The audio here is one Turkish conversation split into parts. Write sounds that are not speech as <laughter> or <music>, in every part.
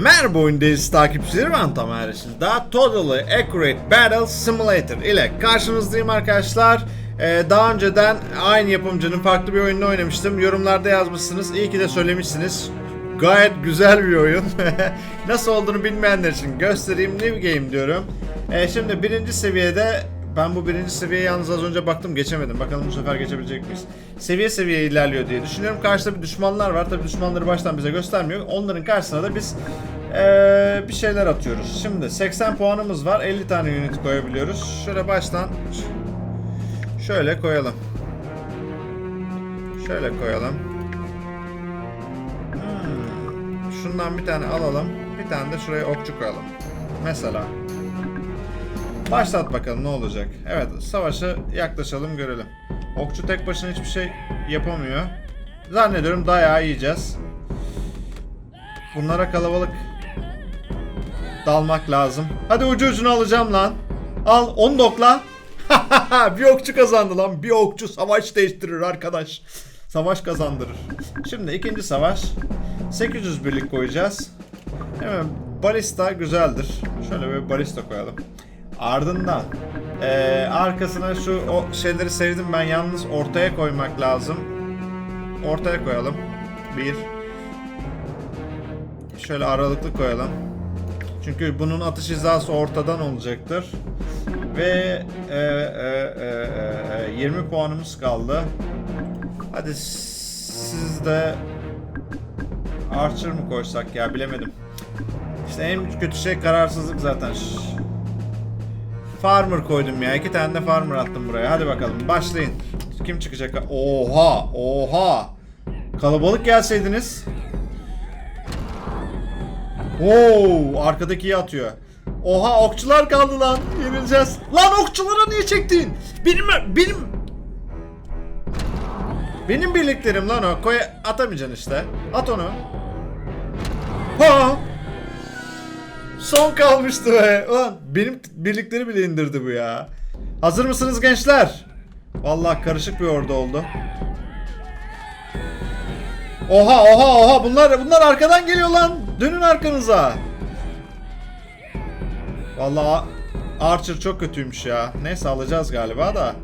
Merhaba oyundayız takipçileri ben Tamer Daha Totally Accurate Battle Simulator ile karşınızdayım arkadaşlar. Ee, daha önceden aynı yapımcının farklı bir oyununu oynamıştım. Yorumlarda yazmışsınız. İyi ki de söylemişsiniz. Gayet güzel bir oyun. <laughs> Nasıl olduğunu bilmeyenler için göstereyim. New Game diyorum. Ee, şimdi birinci seviyede ben bu birinci seviyeye yalnız az önce baktım geçemedim. Bakalım bu sefer geçebilecek miyiz? Seviye seviye ilerliyor diye düşünüyorum. Karşıda bir düşmanlar var. Tabi düşmanları baştan bize göstermiyor. Onların karşısına da biz eee, bir şeyler atıyoruz. Şimdi 80 puanımız var. 50 tane unit koyabiliyoruz. Şöyle baştan şöyle koyalım. Şöyle koyalım. Hmm, Şundan bir tane alalım. Bir tane de şuraya okçu koyalım. Mesela. Başlat bakalım ne olacak. Evet savaşı yaklaşalım görelim. Okçu tek başına hiçbir şey yapamıyor. Zannediyorum dayağı yiyeceğiz. Bunlara kalabalık dalmak lazım. Hadi ucu ucunu alacağım lan. Al 10 dokla. <laughs> bir okçu kazandı lan. Bir okçu savaş değiştirir arkadaş. Savaş kazandırır. Şimdi ikinci savaş. 800 birlik koyacağız. Hemen balista güzeldir. Şöyle bir balista koyalım. Ardından eee, arkasına şu o şeyleri sevdim ben yalnız ortaya koymak lazım. Ortaya koyalım. Bir. Şöyle aralıklı koyalım. Çünkü bunun atış hizası ortadan olacaktır. Ve e, e, e, e, 20 puanımız kaldı. Hadi siz de Archer mı koysak ya bilemedim. İşte en kötü şey kararsızlık zaten. Farmer koydum ya. İki tane de farmer attım buraya. Hadi bakalım başlayın. Kim çıkacak? Oha! Oha! Kalabalık gelseydiniz. Oo, arkadakiyi atıyor. Oha okçular kaldı lan. Yenileceğiz. Lan okçulara niye çektin? Benim benim benim birliklerim lan o. Koy atamayacaksın işte. At onu. Ha! Son kalmıştı be. Ulan benim birlikleri bile indirdi bu ya. Hazır mısınız gençler? Vallahi karışık bir ordu oldu. Oha oha oha bunlar bunlar arkadan geliyor lan. Dönün arkanıza. Vallahi Archer çok kötüymüş ya. Neyse alacağız galiba da.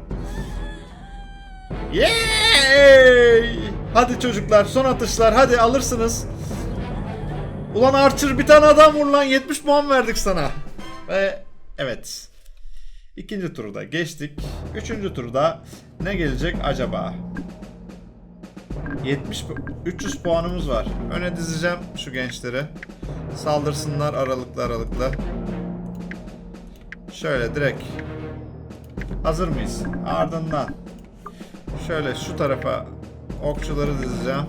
Yay! Hadi çocuklar son atışlar hadi alırsınız. Ulan Archer bir tane adam vur lan 70 puan verdik sana. Ve evet. İkinci turda geçtik. Üçüncü turda ne gelecek acaba? 70 pu- 300 puanımız var. Öne dizeceğim şu gençleri. Saldırsınlar aralıklı aralıklı. Şöyle direkt. Hazır mıyız? Ardından şöyle şu tarafa okçuları dizeceğim.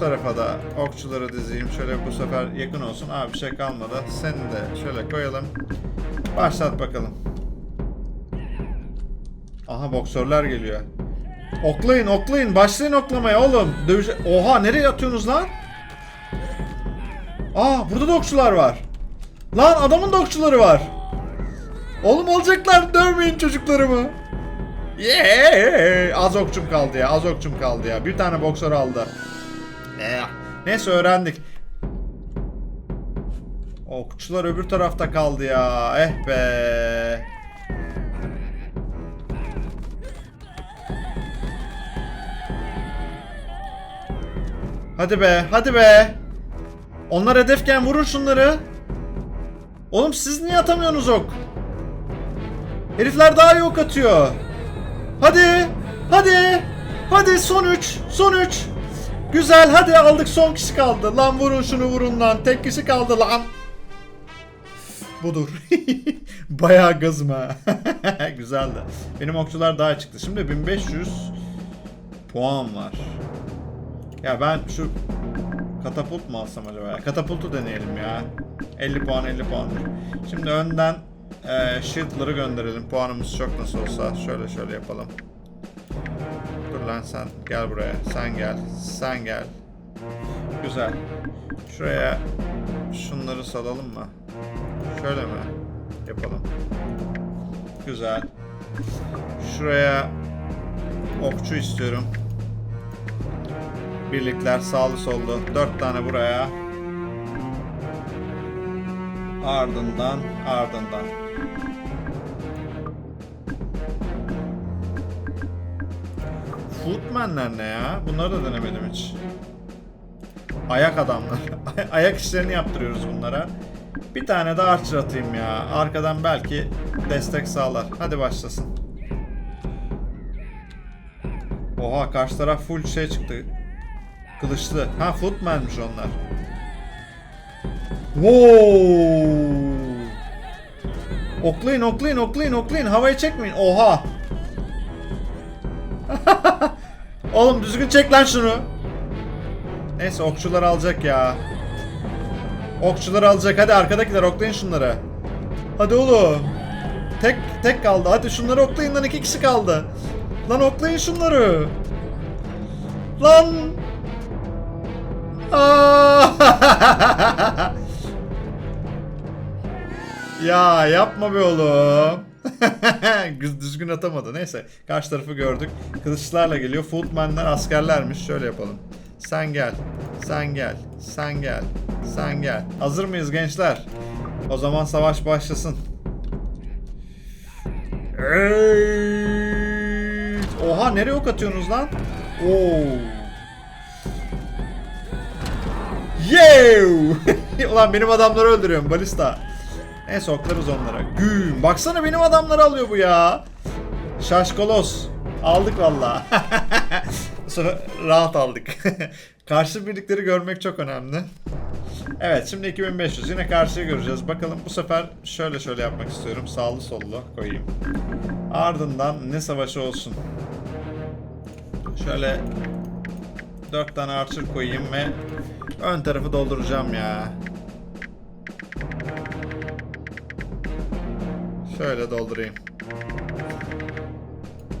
Tarafa da okçuları dizeyim. Şöyle bu sefer yakın olsun. Aa bir şey kalmadı. Seni de şöyle koyalım. Başlat bakalım. Aha boksörler geliyor. Oklayın oklayın. Başlayın oklamaya oğlum. Dövüş Oha nereye atıyorsunuz lan? Aa burada da okçular var. Lan adamın da okçuları var. Oğlum alacaklar. Dövmeyin çocuklarımı. Yeah! Az okçum kaldı ya. Az okçum kaldı ya. Bir tane boksör aldı. Eh, Neyse öğrendik. Okçular öbür tarafta kaldı ya. Eh be. Hadi be, hadi be. Onlar hedefken vurun şunları. Oğlum siz niye atamıyorsunuz ok? Herifler daha iyi ok atıyor. Hadi. Hadi. Hadi son 3. Son 3. Güzel hadi aldık son kişi kaldı. Lan vurun şunu vurun lan. Tek kişi kaldı lan. Budur. <laughs> Bayağı gazım ha. <laughs> Güzeldi. Benim okçular daha çıktı. Şimdi 1500 puan var. Ya ben şu katapult mu alsam acaba? Katapultu deneyelim ya. 50 puan 50 puan. Şimdi önden e, shield'ları gönderelim. Puanımız çok nasıl olsa. Şöyle şöyle yapalım. Lan sen gel buraya. Sen gel. Sen gel. Güzel. Şuraya şunları salalım mı? Şöyle mi? Yapalım. Güzel. Şuraya okçu istiyorum. Birlikler sağlı sollu. Dört tane buraya. Ardından, ardından. Footman'ler ne ya? Bunları da denemedim hiç. Ayak adamlar. <laughs> Ayak işlerini yaptırıyoruz bunlara. Bir tane de archer atayım ya. Arkadan belki destek sağlar. Hadi başlasın. Oha karşı taraf full şey çıktı. Kılıçlı. Ha footman'miş onlar. Wow! Oklayın, oklayın, oklayın, oklayın. Havayı çekmeyin. Oha! <laughs> Oğlum düzgün çek lan şunu. Neyse okçular alacak ya. Okçular alacak. Hadi arkadakiler oklayın şunları. Hadi oğlum. Tek tek kaldı. Hadi şunları oklayın lan iki kişi kaldı. Lan oklayın şunları. Lan. <laughs> Ya yapma be oğlum. <laughs> Düz- Düzgün atamadı. Neyse. Karşı tarafı gördük. Kılıçlarla geliyor. Footman'lar askerlermiş. Şöyle yapalım. Sen gel. Sen gel. Sen gel. Sen gel. Hazır mıyız gençler? O zaman savaş başlasın. Evet. Oha nereye ok atıyorsunuz lan? Oo. Yew! <laughs> Ulan benim adamları öldürüyorum balista. Neyse oklarız onlara. Güm. Baksana benim adamları alıyor bu ya. Şaşkolos. Aldık valla. <laughs> Rahat aldık. <laughs> Karşı birlikleri görmek çok önemli. Evet şimdi 2500 yine karşıya göreceğiz. Bakalım bu sefer şöyle şöyle yapmak istiyorum. Sağlı sollu koyayım. Ardından ne savaşı olsun. Şöyle 4 tane archer koyayım ve ön tarafı dolduracağım ya. Şöyle doldurayım.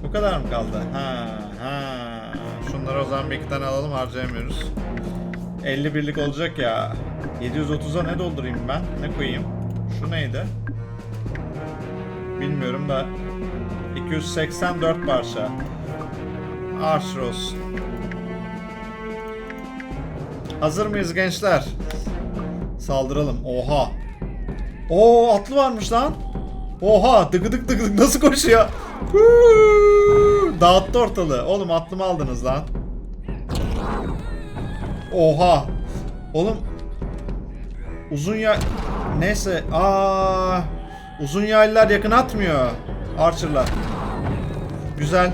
Bu kadar mı kaldı? Ha ha. Şunları o zaman bir iki tane alalım harcayamıyoruz. 50 birlik olacak ya. 730'a ne doldurayım ben? Ne koyayım? Şu neydi? Bilmiyorum da 284 parça. Archer olsun. Hazır mıyız gençler? Saldıralım. Oha. Oo atlı varmış lan. Oha dıgıdık dıgıdık nasıl koşuyor? Dağıttı ortalığı. Oğlum atlımı aldınız lan. Oha. Oğlum uzun ya neyse aa uzun yaylılar yakın atmıyor. Archer'lar. Güzel.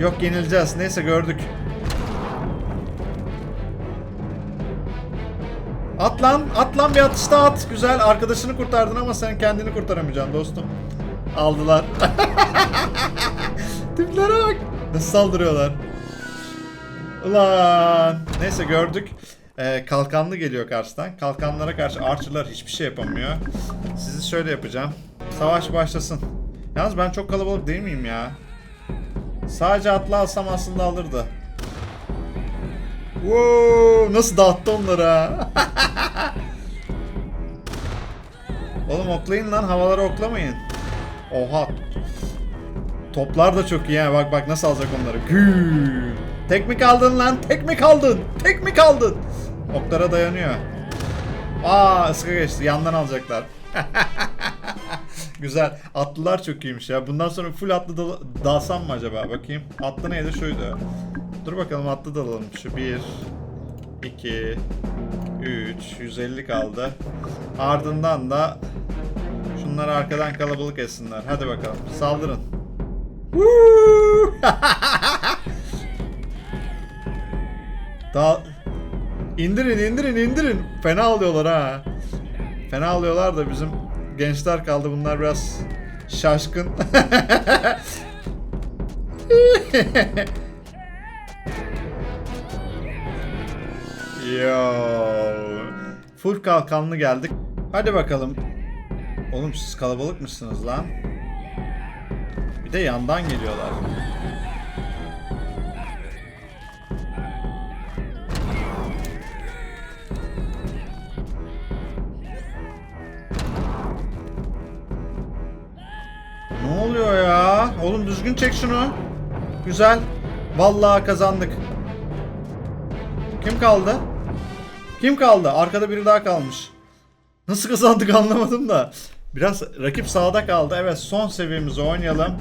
Yok yenileceğiz. Neyse gördük. At lan, at lan bir atışta at. Güzel, arkadaşını kurtardın ama sen kendini kurtaramayacaksın dostum. Aldılar. <laughs> Tiplere bak. Nasıl saldırıyorlar. Ulan. Neyse gördük. Ee, kalkanlı geliyor karşıdan. Kalkanlara karşı archer'lar hiçbir şey yapamıyor. Sizi şöyle yapacağım. Savaş başlasın. Yalnız ben çok kalabalık değil miyim ya? Sadece atlı alsam aslında alırdı. Wow, nasıl dağıttı onları ha? Oğlum oklayın lan havalara oklamayın. Oha. Toplar da çok iyi ha. Bak bak nasıl alacak onları. Gü. Tek mi kaldın lan? Tek mi kaldın? Tek mi kaldın? Oklara dayanıyor. Aa ıska geçti. Yandan alacaklar. <laughs> Güzel. Atlılar çok iyiymiş ya. Bundan sonra full atlı dal- dalsam mı acaba? Bakayım. Atlı neydi? Şuydu. Dur bakalım atlı dalalım. Şu 1 2 3 150 kaldı. Ardından da şunları arkadan kalabalık etsinler. Hadi bakalım. Saldırın. <laughs> Daha indirin indirin indirin. Fena alıyorlar ha. Fena alıyorlar da bizim gençler kaldı. Bunlar biraz şaşkın. <laughs> Yo. Full kalkanlı geldik. Hadi bakalım. Oğlum siz kalabalık mısınız lan? Bir de yandan geliyorlar. Ne oluyor ya? Oğlum düzgün çek şunu. Güzel. Vallahi kazandık. Kim kaldı? Kim kaldı? Arkada biri daha kalmış. Nasıl kazandık anlamadım da. Biraz rakip sağda kaldı. Evet son seviyemizi oynayalım.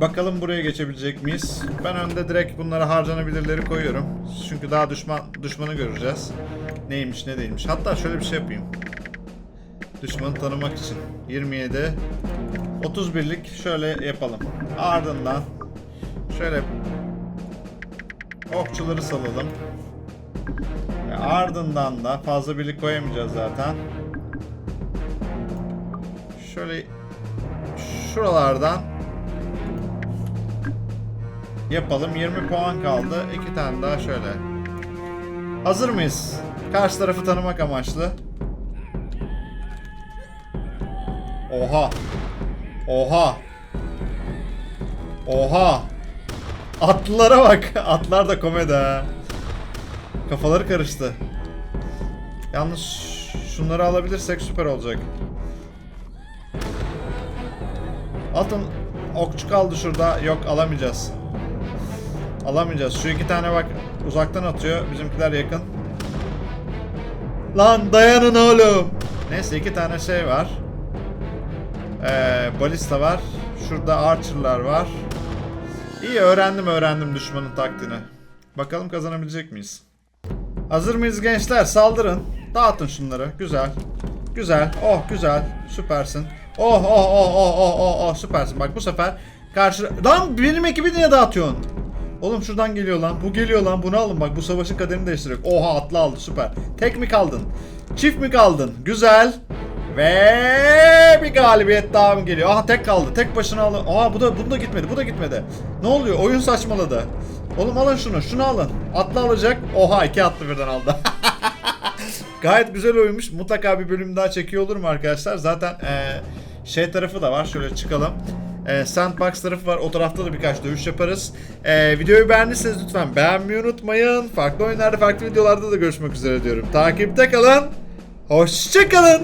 Bakalım buraya geçebilecek miyiz? Ben önde direkt bunlara harcanabilirleri koyuyorum. Çünkü daha düşman düşmanı göreceğiz. Neymiş ne değilmiş. Hatta şöyle bir şey yapayım. Düşmanı tanımak için. 27 31'lik şöyle yapalım. Ardından şöyle okçuları salalım. Ardından da fazla birlik koyamayacağız zaten. Şöyle şuralardan yapalım. 20 puan kaldı. İki tane daha şöyle. Hazır mıyız? Karşı tarafı tanımak amaçlı. Oha. Oha. Oha. Atlılara bak. Atlar da komedi ha. Kafaları karıştı. Yalnız şunları alabilirsek süper olacak. Altın okçu kaldı şurada. Yok alamayacağız. Alamayacağız. Şu iki tane bak uzaktan atıyor. Bizimkiler yakın. Lan dayanın oğlum. Neyse iki tane şey var. Ee, balista var. Şurada archer'lar var. İyi öğrendim öğrendim düşmanın taktiğini. Bakalım kazanabilecek miyiz? Hazır mıyız gençler? Saldırın. Dağıtın şunları. Güzel. Güzel. Oh güzel. Süpersin. Oh oh oh oh oh oh oh süpersin. Bak bu sefer karşı... Lan benim ekibi niye dağıtıyorsun? Oğlum şuradan geliyor lan. Bu geliyor lan. Bunu alın bak. Bu savaşın kaderini değiştirecek. Oha atlı aldı. Süper. Tek mi kaldın? Çift mi kaldın? Güzel. Ve bir galibiyet daha mı geliyor? Aha tek kaldı. Tek başına alın. Aa bu da bunu da gitmedi. Bu da gitmedi. Ne oluyor? Oyun saçmaladı. Oğlum alın şunu. Şunu alın. Atlı alacak. Oha iki atlı birden aldı. <laughs> Gayet güzel oyunmuş. Mutlaka bir bölüm daha çekiyor olur mu arkadaşlar? Zaten eee, şey tarafı da var. Şöyle çıkalım. Eee, Sandbox tarafı var. O tarafta da birkaç dövüş yaparız. Eee, videoyu beğendiyseniz lütfen beğenmeyi unutmayın. Farklı oyunlarda, farklı videolarda da görüşmek üzere diyorum. Takipte kalın. Hoşçakalın.